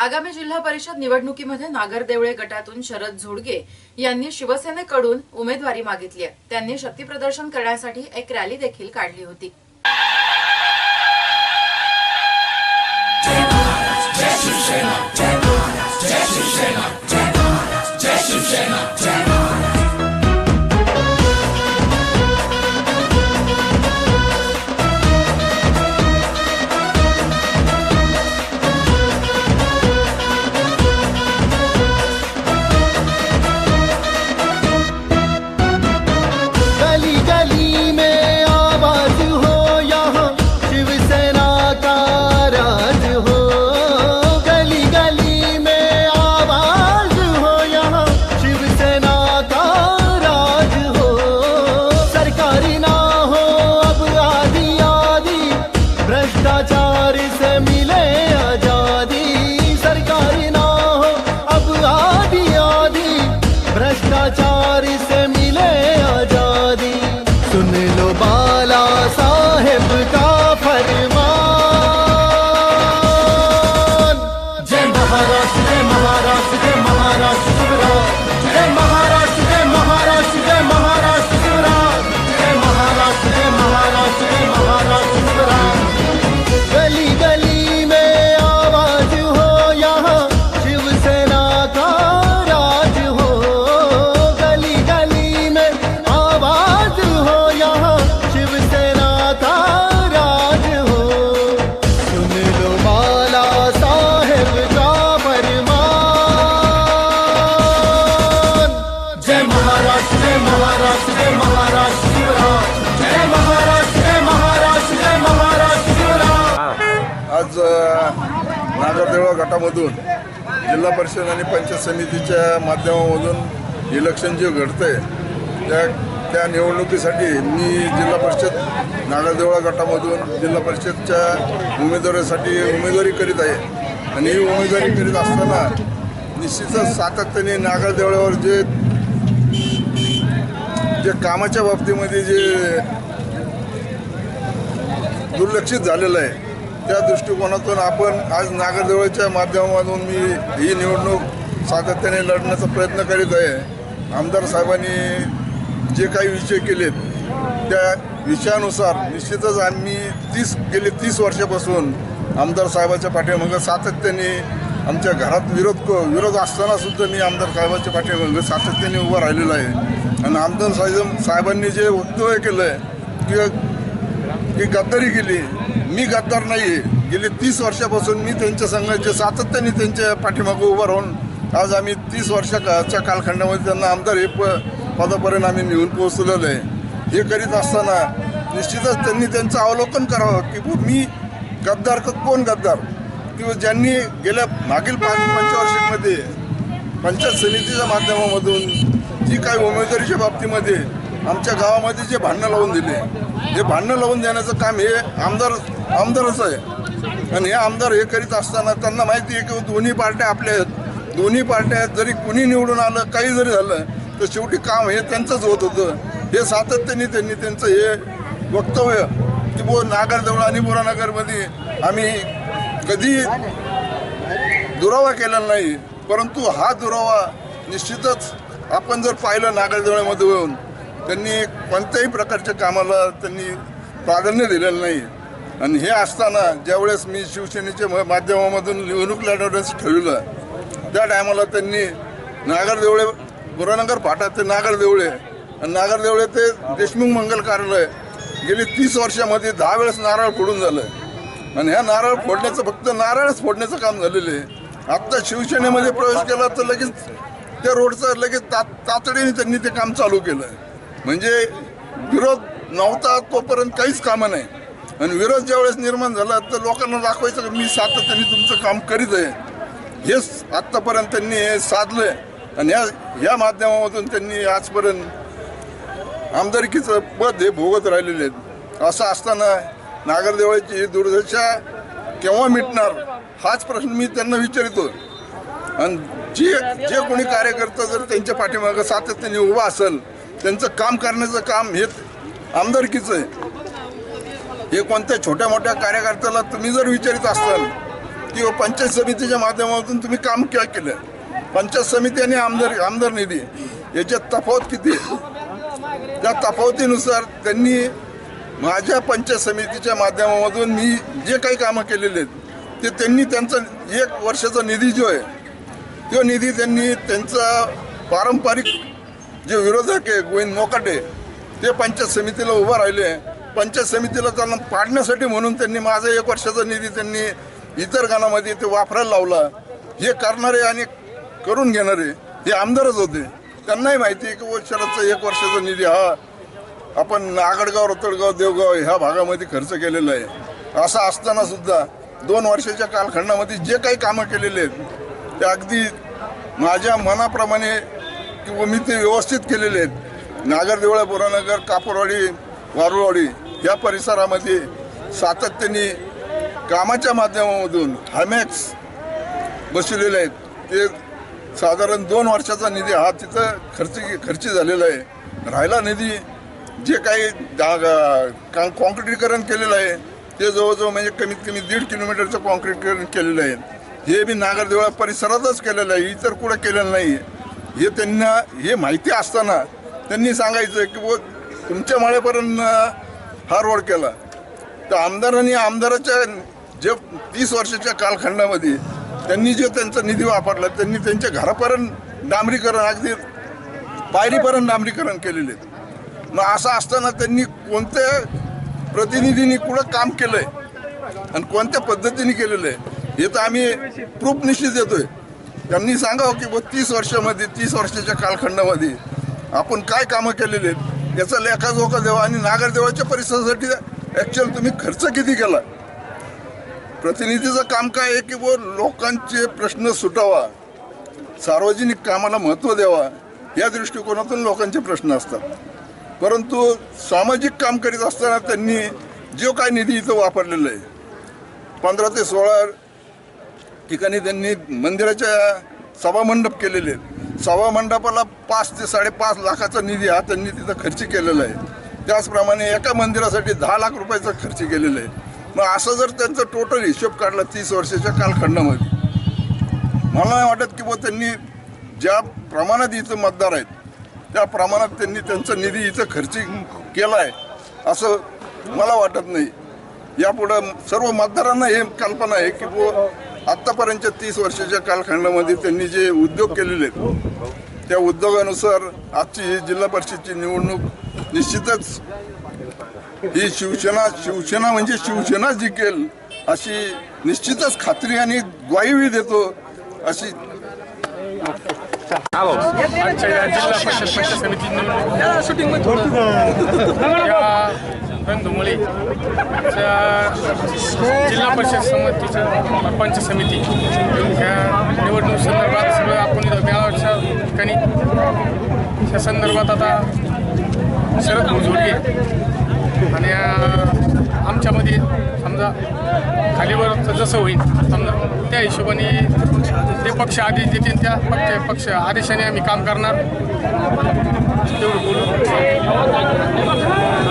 आगामी जिल्हा परिषद निवडणुकीमध्ये नागरदेवळे गटातून शरद झोडगे यांनी शिवसेनेकडून उमेदवारी मागितली आहे. त्यांनी शक्तीप्रदर्शन करण्यासाठी एक रॅली देखील काढली होती. गली भ्रष्टाचार से देवळा गटामधून जिल्हा परिषद आणि पंचायत समितीच्या माध्यमामधून इलेक्शन जे घडतंय त्या त्या निवडणुकीसाठी मी जिल्हा परिषद नागादेवळा गटामधून जिल्हा परिषदच्या उमेदवारीसाठी उमेदवारी करीत आहे. आणि ही उमेदवारी करीत असताना निश्चितच सातत्याने नागरदेवळावर जे जे कामाच्या बाबतीमध्ये जे दुर्लक्षित झालेलं आहे त्या दृष्टिकोनातून आपण आज नागरदेवळच्या माध्यमातून मी ही निवडणूक सातत्याने लढण्याचा प्रयत्न करीत आहे. आमदार साहेबांनी जे काही विषय केलेत त्या विषयानुसार निश्चितच आम्ही तीस गेले तीस वर्षापासून आमदार साहेबाच्या पाठीमागं सातत्याने आमच्या घरात विरोध विरोध असताना सुद्धा मी आमदार साहेबाच्या पाठीमागं सातत्याने उभं राहिलेलो आहे. आणि आमदार साहेब साहेबांनी जे वक्तव्य केलं आहे की की गद्दारी केली मी गद्दार नाही गेले तीस वर्षापासून मी त्यांच्या संघाचे सातत्याने त्यांच्या पाठीमागं उभं राहून आज आम्ही तीस वर्षाच्या कालखंडामध्ये त्यांना आमदार हे प पदापर्यंत आम्ही नेऊन पोहोचलेलो आहे. हे करीत असताना निश्चितच त्यांनी त्यांचं अवलोकन करावं की बुवा मी गद्दार का कोण गद्दार? किंवा ज्यांनी गेल्या मागील पाच पंचवार्षिकमध्ये पंचायत समितीच्या माध्यमामधून जी काही उमेदवारीच्या बाबतीमध्ये आमच्या गावामध्ये जे भांडणं लावून दिले हे भांडणं लावून देण्याचं काम हे आमदार आमदारच आहे. आणि हे आमदार हे करीत असताना त्यांना माहिती आहे की दोन्ही पार्ट्या आपल्या आहेत. दोन्ही पार्ट्या आहेत जरी कुणी निवडून आलं काही जरी झालं तर शेवटी काम हे त्यांचंच होत होतं. हे सातत्याने त्यांनी त्यांचं हे वक्तव्य की बो नागरजवळ आणि बोरानगरमध्ये आम्ही कधी दुरावा केलेला नाही परंतु हा दुरावा निश्चितच आपण जर पाहिलं नागरजवळमध्ये येऊन त्यांनी कोणत्याही प्रकारच्या कामाला त्यांनी प्राधान्य दिलेलं नाही आणि हे असताना ज्यावेळेस मी शिवसेनेच्या म- माध्यमामधून निवडणूक लढवण्याचं ठरविलं त्या टायमाला त्यांनी नागरदेवळे बुरानगर फाटा ते नागरदेवळे आणि नागरदेवळे ते देशमुख मंगल कार्यालय गेली तीस वर्षामध्ये दहा वेळेस नारळ फोडून झालं. आणि ह्या नारळ फोडण्याचं फक्त नारळच फोडण्याचं काम झालेलं आहे. आत्ता शिवसेनेमध्ये प्रवेश केला तर लगेच त्या रोडचं लगेच ता तातडीने त्यांनी ते काम चालू केलं. म्हणजे विरोध नव्हता तोपर्यंत काहीच कामं नाही. आणि विरोध ज्यावेळेस निर्माण झाला तर लोकांना दाखवायचं की मी सातत्याने तुमचं काम करीत आहे. हेच आत्तापर्यंत त्यांनी हे साधलंय. आणि ह्या ह्या माध्यमामधून त्यांनी आजपर्यंत आमदारकीचं पद हे भोगत राहिलेले आहेत. असं असताना नागरदेवळाची ही दुर्दशा केव्हा मिटणार हाच प्रश्न मी त्यांना विचारितो. आणि जे जे कोणी कार्यकर्ता जर त्यांच्या पाठीमागं सातत्याने उभा असेल त्यांचं काम करण्याचं काम हे आमदारकीचं आहे. हे कोणत्या छोट्या मोठ्या कार्यकर्त्याला तुम्ही जर विचारित असाल किंवा हो, पंचायत समितीच्या माध्यमातून तुम्ही काम काय केलं? पंचायत समिती आणि आमदार आमदार निधी याच्यात तफावत किती आहे? त्या तफावतीनुसार त्यांनी माझ्या पंचायत समितीच्या माध्यमामधून मी जे काही कामं केलेले आहेत ते त्यांनी त्यांचा एक वर्षाचा निधी जो आहे तो निधी त्यांनी त्यांचा पारंपरिक जे विरोधक आहे गोविंद मोकाटे ते पंचायत समितीला उभं राहिले. पंचायत समितीला त्यांना पाडण्यासाठी म्हणून त्यांनी माझा एक वर्षाचा निधी त्यांनी इतर गाणामध्ये ते वापरायला लावला. हे करणारे आणि करून घेणारे हे आमदारच होते. त्यांनाही माहिती आहे की व एक वर्षाचा निधी हा आपण आगडगाव रतडगाव देवगाव ह्या भागामध्ये खर्च केलेला आहे. असं असताना सुद्धा दोन वर्षाच्या कालखंडामध्ये जे काही कामं केलेले आहेत ते अगदी माझ्या मनाप्रमाणे किंवा मी ते व्यवस्थित केलेले आहेत. नागरदेवळा बोरानगर कापूरवाडी वारुळवाडी या परिसरामध्ये सातत्याने कामाच्या माध्यमामधून हॅमॅक्स बसवलेले आहेत. ते साधारण दोन वर्षाचा निधी हा तिथं खर्च खर्च झालेला आहे. राहिला निधी जे काही का कॉन्क्रिटीकरण केलेलं आहे ते जवळजवळ म्हणजे कमीत कमी दीड किलोमीटरचं कॉन्क्रिटीकरण केलेलं आहे. हे मी नागरदेवळा परिसरातच केलेलं आहे. इतर कुठं केलेलं नाही आहे. हे त्यांना हे माहिती असताना त्यांनी सांगायचं की व तुमच्या माळेपर्यंत हा रोड केला. तर आमदारांनी आमदाराच्या जे तीस वर्षाच्या कालखंडामध्ये त्यांनी जे त्यांचा निधी वापरला त्यांनी त्यांच्या घरापर्यंत डांबरीकरण अगदी पायरीपर्यंत डांबरीकरण केलेले. मग असं असताना त्यांनी कोणत्या प्रतिनिधींनी कुठं काम केलंय? आणि कोणत्या पद्धतीने केलेलं आहे हे तर आम्ही प्रूफ निश्चित देतोय. त्यांनी सांगावं की बुवा तीस वर्षामध्ये तीस वर्षाच्या कालखंडामध्ये आपण काय कामं केलेली आहेत? याचा लेखाजोखा द्यावा आणि नागरदेवाच्या परिसरासाठी ॲक्च्युअल तुम्ही खर्च किती केला? प्रतिनिधीचं काम काय आहे की व लोकांचे प्रश्न सुटावा सार्वजनिक कामाला महत्त्व द्यावा या दृष्टिकोनातून लोकांचे प्रश्न असतात. परंतु सामाजिक काम करीत असताना त्यांनी जो काय निधी इथं वापरलेला आहे पंधरा ते सोळा ठिकाणी त्यांनी मंदिराच्या सभामंडप केलेले आहेत. सभामंडपाला पाच ते साडेपाच लाखाचा निधी हा त्यांनी तिथं खर्च केलेला आहे. त्याचप्रमाणे एका मंदिरासाठी दहा लाख रुपयाचा खर्च केलेला आहे. मग असं जर त्यांचा टोटल हिशोब काढला तीस वर्षाच्या कालखंडामध्ये मला नाही वाटत की बुवा त्यांनी ज्या प्रमाणात इथं मतदार आहेत त्या प्रमाणात त्यांनी त्यांचा निधी इथं खर्च केला आहे असं मला वाटत नाही. यापुढं सर्व मतदारांना हे कल्पना आहे की बुवा आत्तापर्यंतच्या तीस वर्षाच्या कालखंडामध्ये त्यांनी जे उद्योग केलेले आहेत त्या उद्योगानुसार आजची ही जिल्हा परिषदची निवडणूक निश्चितच ही शिवसेना शिवसेना म्हणजे शिवसेना जिंकेल अशी निश्चितच खात्री आणि ग्वाही देतो अशी जिल्हा परिषद पंचायत समिती निवडणूक या जिल्हा परिषद समितीच्या पंच समिती या निवडणूक संदर्भात सगळं आपण इथं मेळाव्याच्या ठिकाणी त्या संदर्भात आता शरद भोजोडे आणि आमच्यामध्ये समजा खालीवर जसं होईल समजा त्या हिशोबाने ते पक्ष आदेश देतील त्या पक्ष पक्ष आदेशाने आम्ही काम करणार. तेवढं बोलू.